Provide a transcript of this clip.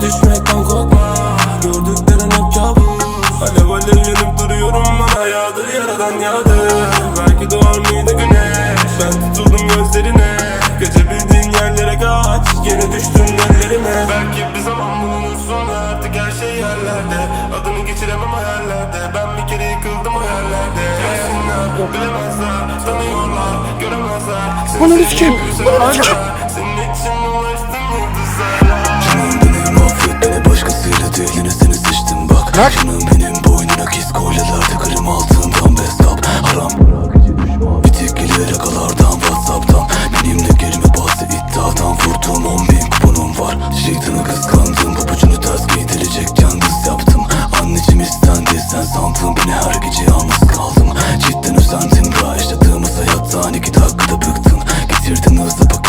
Düşmekten korkma Gördüklerin hep kabus. Alev alev yanıp duruyorum bana yağdır yaradan yağdır Belki doğar mıydı güneş? Ben tutuldum gözlerine. Kaçabildiğin yerlere kaç Geri düştün ellerime. Belki bir zaman bulunursun artık her şey yerlerde. Adını geçiremem hayallerde. Ben bir kere yıkıldım o yerlerde Gelsinler bilemezler Tanıyorlar göremezler Seni Ananı sikeyim. seviyorum, kestim bak. Karnım benim boynuna kes kolyeler Tıkırım altından bestap haram. Bitik gelir yakalardan whatsapp'tan. Benimle gerime bastı iddiadan Vurduğum on bin kuponum var. Şeytanı kıskandım papucunu ters giydirecek kendis yaptım. Anneciğim istendi sen sandın beni her gece yalnız kaldım. Cidden özendim daha yaşadığımız hayattan iki dakikada bıktın Getirdin hızla bakın